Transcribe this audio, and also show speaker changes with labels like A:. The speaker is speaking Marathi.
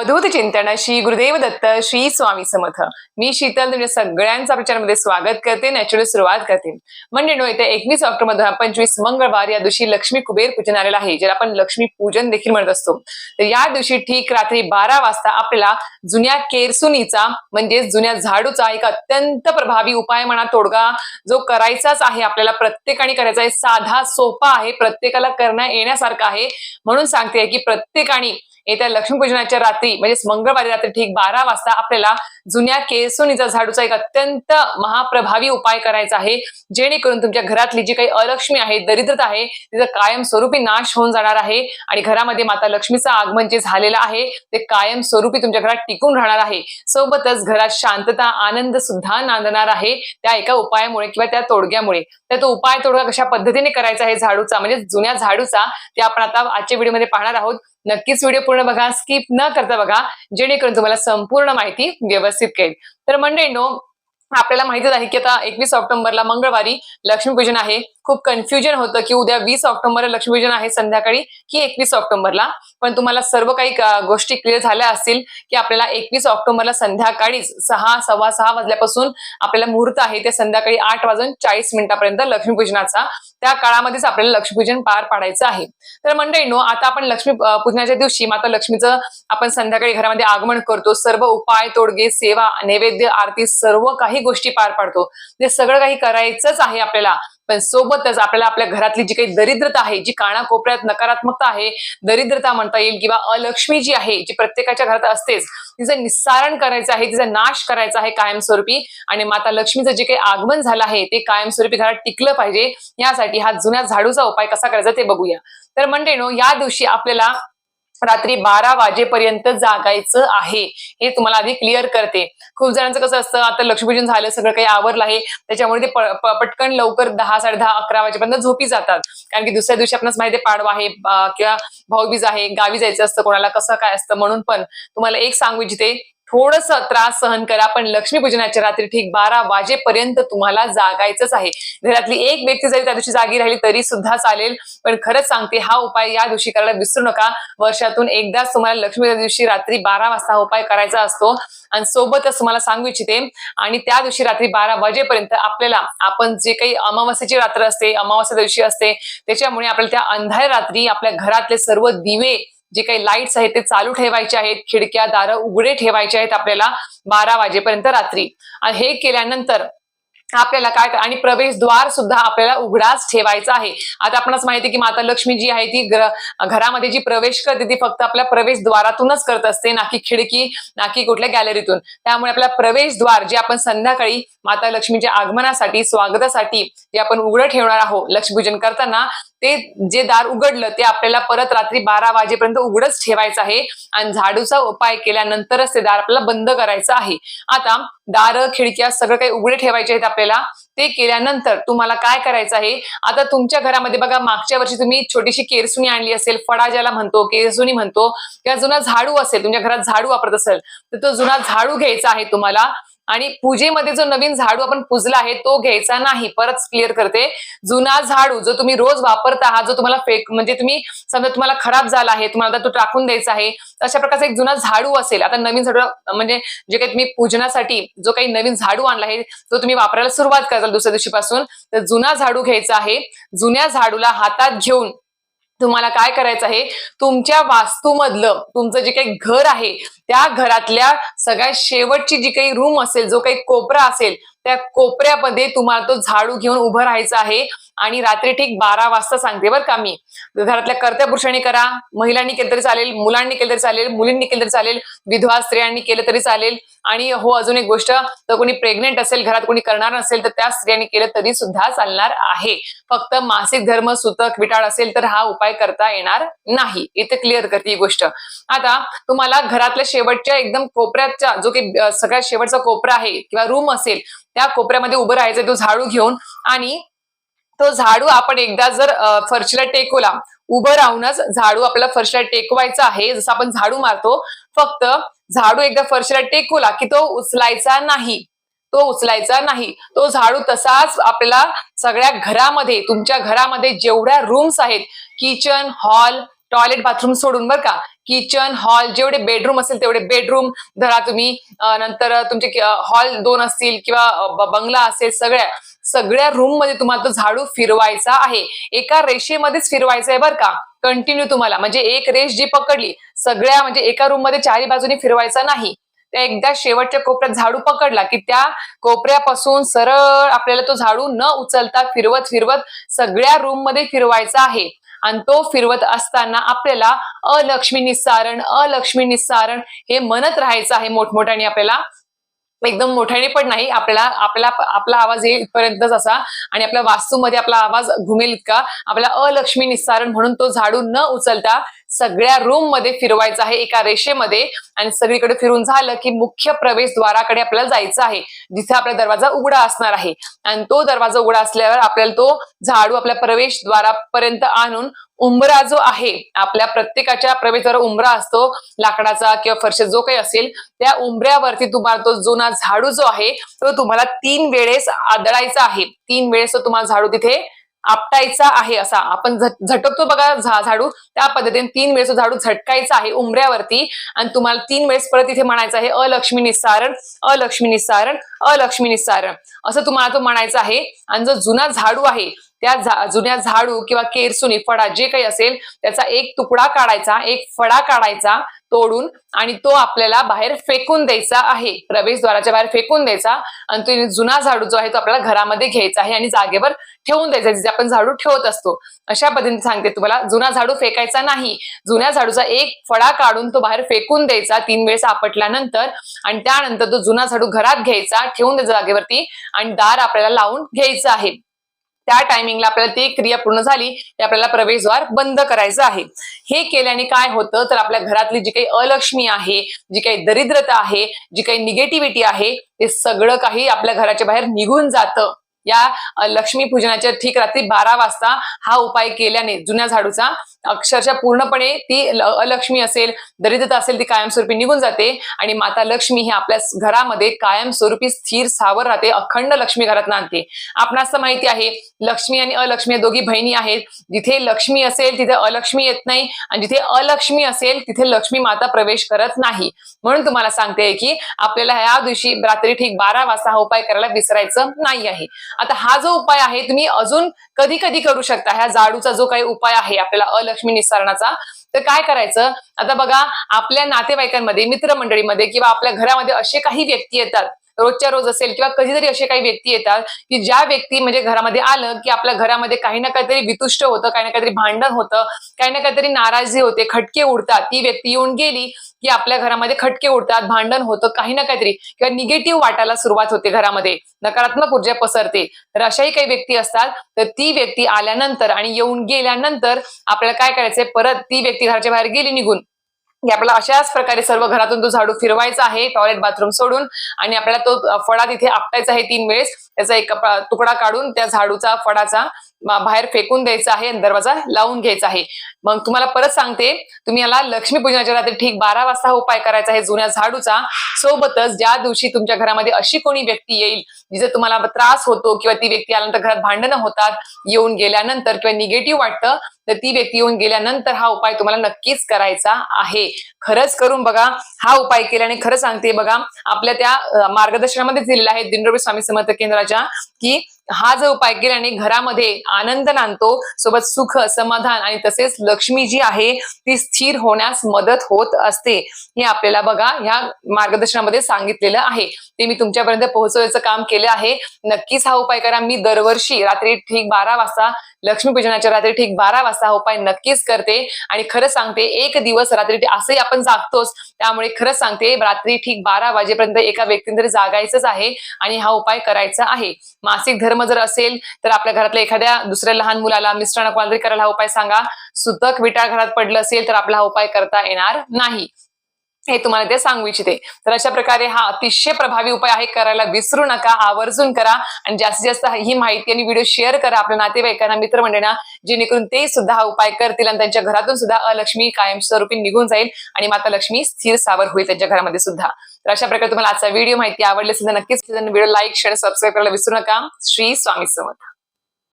A: अवधूत चिंतन श्री गुरुदेव दत्त श्री स्वामी समर्थ. मी शीतल तुमच्या सगळ्यांचा प्रचारमध्ये स्वागत करते. नॅचरल सुरुवात करते. म्हणजे नो येत्या एकवीस ऑक्टोबर दोन हजार पंचवीस मंगळवार या दिवशी लक्ष्मी कुबेर पूजन आलेलं आहे ज्याला आपण लक्ष्मी पूजन देखील म्हणत असतो. तर या दिवशी ठीक रात्री बारा वाजता आपल्याला जुन्या केरसुनीचा म्हणजे जुन्या झाडूचा एक अत्यंत प्रभावी उपाय म्हणा तोडगा जो करायचाच आहे आपल्याला प्रत्येकाने करायचा आहे साधा सोपा आहे प्रत्येकाला करण्या येण्यासारखा आहे. म्हणून सांगते की प्रत्येकाने येत्या लक्ष्मीपूजनाच्या रात्री म्हणजेच मंगळवारी रात्री ठीक बारा वाजता आपल्याला जुन्या केसोनीचा झाडूचा एक अत्यंत महाप्रभावी उपाय करायचा आहे जेणेकरून तुमच्या घरातली जी काही अलक्ष्मी आहे दरिद्रता आहे तिचा कायमस्वरूपी नाश होऊन जाणार आहे आणि घरामध्ये माता लक्ष्मीचं आगमन जे झालेलं आहे ते कायमस्वरूपी तुमच्या घरात टिकून राहणार आहे. सोबतच घरात शांतता आनंद सुद्धा नांदणार आहे त्या एका उपायामुळे किंवा त्या तोडग्यामुळे. तर तो उपाय तोडगा कशा पद्धतीने करायचा आहे झाडूचा म्हणजे जुन्या झाडूचा ते आपण आता आजच्या व्हिडिओमध्ये पाहणार आहोत. नक्कीच व्हिडिओ पूर्ण बघा स्किप न करता बघा जेणेकरून तुम्हाला संपूर्ण माहिती व्यवस्थित कळेल. तर मंडळींनो आपल्याला माहितीच आहे की आता एकवीस ऑक्टोबरला मंगळवारी लक्ष्मीपूजन आहे. खूप कन्फ्युजन होतं की उद्या वीस ऑक्टोबरला लक्ष्मीपूजन आहे संध्याकाळी की एकवीस ऑक्टोबरला. पण तुम्हाला सर्व काही गोष्टी क्लिअर झाल्या असतील की आपल्याला एकवीस ऑक्टोबरला संध्याकाळीच सहा सव्वा सहा वाजल्यापासून आपल्याला मुहूर्त आहे ते संध्याकाळी आठ वाजून चाळीस मिनिटापर्यंत लक्ष्मीपूजनाचा. त्या काळामध्येच आपल्याला लक्ष्मीपूजन पार पाडायचं आहे. तर मंडळीनो आता आपण लक्ष्मी पूजनाच्या दिवशी माता लक्ष्मीचं आपण संध्याकाळी घरामध्ये आगमन करतो. सर्व उपाय तोडगे सेवा नैवेद्य आरती सर्व काही गोष्टी पार पाडतो. ते सगळं काही करायचंच आहे आपल्याला. पण सोबतच आपल्याला आपल्या घरातली जी काही दरिद्रता आहे जी कानाकोपऱ्यात नकारात्मकता आहे दरिद्रता म्हणता येईल किंवा अलक्ष्मी जी आहे जी प्रत्येकाच्या घरात असतेच तिचं निस्सारण करायचं आहे तिचा नाश करायचा आहे कायमस्वरूपी आणि माता लक्ष्मीचं जे काही आगमन झालं आहे ते कायमस्वरूपी घरात टिकलं पाहिजे. यासाठी हा जुन्या झाडूचा उपाय कसा करायचा ते बघूया. तर मंडेनो नो या दिवशी आपल्याला रात्री बारा वाजेपर्यंत जागायचं आहे. हे तुम्हाला आधी क्लिअर करते. खूप जणांचं कसं असतं आता लक्ष्मीपूजन झालं सगळं काही आवरलं आहे. त्याच्यामुळे ते प- पटकन लवकर दहा साडे दहा अकरा वाजेपर्यंत झोपी जातात. कारण की दुसऱ्या दिवशी आपणास माहिती पाडवा आहे किंवा भाऊबीज आहे गावी जायचं असतं कोणाला कसं काय असतं म्हणून पण. तुम्हाला एक सांगू इच्छिते थोडस त्रास सहन करा पण लक्ष्मीपूजनाच्या रात्री ठीक बारा वाजेपर्यंत तुम्हाला जागायचंच आहे. घरातली एक व्यक्ती जरी त्या दिवशी जागी राहिली तरी सुद्धा चालेल पण खरंच सांगते हा उपाय या दिवशी करायला विसरू नका. वर्षातून एकदाच तुम्हाला लक्ष्मी दिवशी रात्री बारा वाजता हा उपाय करायचा असतो. आणि सोबतच तुम्हाला सांगू इच्छिते आणि त्या दिवशी रात्री बारा वाजेपर्यंत आपल्याला आपण जे काही अमावस्येची रात्र असते अमावस्या दिवशी असते त्याच्यामुळे आपल्याला त्या अंधार रात्री आपल्या घरातले सर्व दिवे जे काही लाईट्स आहेत ते चालू ठेवायचे आहेत खिडक्या दारं उघडे ठेवायचे आहेत आपल्याला बारा वाजेपर्यंत रात्री. आणि हे केल्यानंतर आपल्याला काय आणि प्रवेशद्वार सुद्धा आपल्याला उघडाच ठेवायचा आहे. आता आपणास माहिती आहे की माता लक्ष्मी जी आहे ती ग्र- घरामध्ये जी प्रवेश करते ती फक्त आपल्या प्रवेशद्वारातूनच करत असते ना की खिडकी ना की कुठल्या गॅलरीतून त्यामुळे आपला प्रवेशद्वार जे आपण संध्याकाळी माता लक्ष्मीच्या आगमनासाठी स्वागतासाठी जे आपण उघडं ठेवणार आहोत लक्ष्मीपूजन करताना ते जे दार उघडलं ते आपल्याला परत रात्री बारा वाजेपर्यंत उघडच ठेवायचं आहे. आणि झाडूचा उपाय केल्यानंतरच ते दार आपल्याला बंद करायचं आहे. आता दार खिडक्या सगळं काही उघडे ठेवायचे आहेत आपल्याला. ते केल्यानंतर तुम्हाला काय करायचं आहे? आता तुमच्या घरामध्ये बघा मागच्या वर्षी तुम्ही छोटीशी केरसुनी आणली असेल फडा ज्याला म्हणतो केरसुनी म्हणतो किंवा जुना झाडू असेल तुमच्या घरात झाडू वापरत असेल तर तो जुना झाडू घ्यायचा आहे तुम्हाला. आणि पूजेमध्ये जो नवीन झाडू आपण पुजला आहे तो घ्यायचा नाही परत क्लिअर करते. जुना झाडू जो तुम्ही रोज वापरता आहात जो तुम्हाला फेक म्हणजे तुम्ही समजा तुम्हाला खराब झाला आहे तुम्हाला आता तो टाकून द्यायचा आहे अशा प्रकारचा एक जुना झाडू असेल. आता नवीन झाडू म्हणजे जे काही तुम्ही पूजनासाठी जो काही नवीन झाडू आणला आहे तो तुम्ही वापरायला सुरुवात कराल दुसऱ्या दिवशीपासून. तर जुना झाडू घ्यायचा आहे. जुन्या झाडूला हातात घेऊन तुम्हाला काय करायचं आहे? तुमच्या वास्तूमधलं तुमचं जे काही घर आहे त्या घरातल्या सगळ्यात शेवटची जी काही रूम असेल जो काही कोपरा असेल त्या कोपऱ्यामध्ये तुम्हाला तो झाडू घेऊन उभं राहायचं आहे. आणि रात्री ठीक बारा वाजता सांगते बरं का मी. घरातल्या कर्त्या पुरुषांनी करा महिलांनी केलं तरी चालेल मुलांनी केलं तरी चालेल मुलींनी केलं तरी चालेल विधवा स्त्रियांनी केलं तरी चालेल. आणि हो अजून एक गोष्ट तर कोणी प्रेग्नेंट असेल घरात कोणी करणार नसेल तर त्या स्त्रियांनी केलं तरी सुद्धा चालणार आहे. फक्त मासिक धर्म सुतक विटाळ असेल तर हा उपाय करता येणार नाही. इथे क्लिअर करते ही गोष्ट. आता तुम्हाला घरातल्या शेवटच्या एकदम कोपऱ्याच्या जो की सगळ्यात शेवटचा कोपरा आहे किंवा रूम असेल त्या कोपऱ्यामध्ये उभं राहायचं तो झाडू घेऊन आणि तो झाडू आपण एकदा जर फरशीला टेकवला उभं राहूनच झाडू आपल्याला फरशीला टेकवायचा आहे. जसं आपण झाडू मारतो फक्त झाडू एकदा फरशीला टेकवला की तो उचलायचा नाही. तो उचलायचा नाही. तो झाडू तसाच आपल्याला सगळ्या घरामध्ये तुमच्या घरामध्ये जेवढ्या रूम्स आहेत किचन हॉल टॉयलेट बाथरूम सोडून बरं का. किचन हॉल जेवढे बेडरूम असेल तेवढे बेडरूम धरा तुम्ही. नंतर तुमचे हॉल दोन असतील किंवा बंगला असेल सगळ्या. सगळ्या रूममध्ये तुम्हाला तो झाडू फिरवायचा आहे. एका रेषेमध्येच फिरवायचा आहे बरं का. कंटिन्यू तुम्हाला. म्हणजे एक रेष जी पकडली सगळ्या म्हणजे एका रूममध्ये चारी बाजूनी फिरवायचा नाही. त्या एकदा शेवटच्या कोपऱ्यात झाडू पकडला की त्या कोपऱ्यापासून सरळ आपल्याला तो झाडू न उचलता फिरवत फिरवत सगळ्या रूममध्ये फिरवायचा आहे. आणि तो फिरवत असताना आपल्याला अलक्ष्मी निस्सारण अलक्ष्मी निस्सारण हे म्हणत राहायचं आहे मोठमोठ्याने आपल्याला. एकदम मोठ्याने पण नाही आपल्याला आपला आपला आवाज येईल इथपर्यंतच असा. आणि आपल्या वास्तूमध्ये आपला आवाज घुमेल इतका. आपल्याला अलक्ष्मी निस्सारण म्हणून तो झाडू न उचलता सगळ्या रूममध्ये फिरवायचा आहे एका रेषेमध्ये. आणि सगळीकडे फिरून झालं की मुख्य प्रवेशद्वाराकडे आपल्याला जायचं आहे. जिथे आपला दरवाजा उघडा असणार आहे. आणि तो दरवाजा उघडा असल्यावर आपल्याला तो झाडू आपल्या प्रवेशद्वारापर्यंत आणून उंबरा जो आहे आपल्या प्रत्येकाच्या प्रवेशद्वार उंबरा असतो लाकडाचा किंवा फरशी जो काही असेल त्या उंबऱ्यावरती तुम्हाला तो जुना झाडू जो आहे तो तुम्हाला तीन वेळेस आदळायचा आहे. तीन वेळेस तो तुम्हाला झाडू तिथे आपटायचा आहे असा. आपण झट- झटकतो बघा झा- झाडू. त्या पद्धतीने तीन वेळेस झाडू झटकायचा आहे उंबऱ्यावरती. आणि तुम्हाला तीन वेळेस परत तिथे म्हणायचं आहे अलक्ष्मी निस्सारण अलक्ष्मी निस्सारण अलक्ष्मी निस्सारण. असं तुम्हाला तो म्हणायचं आहे. आणि जो जुना झाडू आहे त्या जुन्या झाडू किंवा केरसुनी फडा जे काही असेल त्याचा एक तुकडा काढायचा एक फडा काढायचा. तोडून आणि तो आपल्याला बाहेर फेकून द्यायचा आहे. प्रवेशद्वाराच्या बाहेर फेकून द्यायचा आणि तो जुना झाडू जो आहे तो आपल्याला घरामध्ये घ्यायचा आहे आणि जागेवर ठेवून द्यायचा जिथे आपण झाडू ठेवत असतो. अशा पद्धतीने सांगते तुम्हाला जुना झाडू फेकायचा नाही. जुन्या झाडूचा एक फळा काढून तो बाहेर फेकून द्यायचा तीन वेळेस आपटल्यानंतर आणि त्यानंतर तो जुना झाडू घरात घ्यायचा ठेवून द्यायचा जागेवरती आणि दार आपल्याला लावून घ्यायचं आहे. त्या टायमिंगला आपल्याला ती क्रिया पूर्ण झाली की आपल्याला प्रवेशद्वार बंद करायचं आहे. हे केल्याने काय होतं? तर आपल्या घरातली जी काही अलक्ष्मी आहे जी काही दरिद्रता आहे जी काही निगेटिव्हिटी आहे ते सगळं काही आपल्या घराच्या बाहेर निघून जातं. या लक्ष्मी पूजनाच्या ठीक रात्री बारा वाजता हा उपाय केल्याने जुन्या झाडूचा अक्षरशः पूर्णपणे ती अलक्ष्मी असेल दरिद्रता असेल ती कायमस्वरूपी निघून जाते आणि माता लक्ष्मी ही आपल्या घरामध्ये कायमस्वरूपी स्थिर सावर राहते अखंड लक्ष्मी घरात नांदते आपणास असं माहिती आहे लक्ष्मी आणि अलक्ष्मी या दोघी बहिणी आहेत. जिथे लक्ष्मी असेल तिथे अलक्ष्मी येत नाही आणि जिथे अलक्ष्मी असेल तिथे लक्ष्मी माता प्रवेश करत नाही. म्हणून तुम्हाला सांगते की आपल्याला ह्या दिवशी रात्री ठीक बारा वाजता हा उपाय करायला विसरायचं नाही आहे. आता हा जो उपाय आहे तुम्ही अजून कधी कधी करू शकता. ह्या जाडूचा जो काही उपाय आहे आपल्याला अलक्ष्मी निस्सारणाचा तर काय करायचं? आता बघा आपल्या नातेवाईकांमध्ये मित्रमंडळीमध्ये किंवा आपल्या घरामध्ये असे काही व्यक्ती येतात रोजच्या रोज असेल किंवा कधीतरी असे काही व्यक्ती येतात की ज्या व्यक्ती म्हणजे घरामध्ये आलं की आपल्या घरामध्ये काही ना काहीतरी वितुष्ट होतं काही ना काहीतरी भांडण होतं काही ना काहीतरी नाराजी होते खटके उडतात. ती व्यक्ती येऊन गेली की आपल्या घरामध्ये खटके उडतात भांडण होतं काही ना काहीतरी किंवा निगेटिव्ह वाटायला सुरुवात होते घरामध्ये नकारात्मक ऊर्जा पसरते. तर अशाही काही व्यक्ती असतात. तर ती व्यक्ती आल्यानंतर आणि येऊन गेल्यानंतर आपल्याला काय करायचंय? परत ती व्यक्ती घराच्या बाहेर गेली निघून. आपल्याला अशाच प्रकारे सर्व घरातून तो झाडू फिरवायचा आहे टॉयलेट बाथरूम सोडून. आणि आपल्याला तो फडा तिथे आपटायचा आहे तीन वेळेस. त्याचा एक तुकडा काढून त्या झाडूचा फडाचा बाहेर फेकून द्यायचा आहे आणि दरवाजा लावून घ्यायचा आहे. मग तुम्हाला परत सांगते तुम्ही याला लक्ष्मी पूजनाच्या रात्री ठीक बारा वाजता हा उपाय करायचा आहे जुन्या झाडूचा. सोबतच ज्या दिवशी तुमच्या घरामध्ये अशी कोणी व्यक्ती येईल जिथे तुम्हाला त्रास होतो किंवा ती व्यक्ती आल्यानंतर घरात भांडणं होतात येऊन गेल्यानंतर किंवा निगेटिव्ह वाटतं तर ती व्यक्ती येऊन गेल्यानंतर हा उपाय तुम्हाला नक्कीच करायचा आहे. खरंच करून बघा हा उपाय केल्याने खरं सांगते बघा आपल्या त्या मार्गदर्शनामध्येच मार्गदर्शनामध्ये दिलेला आहे दिंडोबी स्वामी समर्थ केंद्राच्या की हा जो उपाय केल्याने घरामध्ये आनंद नांदतो सोबत सुख समाधान आणि तसेच लक्ष्मी जी आहे ती स्थिर होण्यास मदत होत असते. हे आपल्याला बघा ह्या मार्गदर्शनामध्ये सांगितलेलं आहे. ते मी तुमच्यापर्यंत पोहोचवायचं काम केलं आहे. नक्कीच हा उपाय करा. मी दरवर्षी रात्री ठीक बारा वाजता लक्ष्मी पूजनाच्या रात्री ठीक बारा वाजता हा उपाय नक्कीच करते. आणि खरं सांगते एक दिवस रात्री असंही आपण जागतोच. त्यामुळे खरंच सांगते रात्री ठीक बारा वाजेपर्यंत एका व्यक्तीने तरी जागायचंच आहे आणि हा उपाय करायचा आहे. मासिक धर्म जर असेल तर आपल्या घरातल्या एखाद्या दुसऱ्या लहान मुलाला मिस्टरांना कोणाला तरी करायला हा उपाय सांगा. सुतक विटाळ घरात पडलं असेल तर आपला हा उपाय करता येणार नाही. हे तुम्हाला ते सांगू इच्छिते. तर अशा प्रकारे हा अतिशय प्रभावी उपाय आहे. करायला विसरू नका आवर्जून करा आणि जास्तीत जास्त ही माहिती आणि व्हिडिओ शेअर करा आपल्या नातेवाईकांना मित्रमंडळींना जेणेकरून ते सुद्धा हा उपाय करतील आणि त्यांच्या घरातून सुद्धा अलक्ष्मी कायमस्वरूपी निघून जाईल आणि माता लक्ष्मी स्थिर सावर होईल त्यांच्या घरामध्ये सुद्धा. तर अशा प्रकारे तुम्हाला आजचा व्हिडिओ माहिती आवडली असेल तर नक्कीच व्हिडिओ लाईक शेअर सबस्क्राईब करायला विसरू नका. श्री स्वामी समर्थ.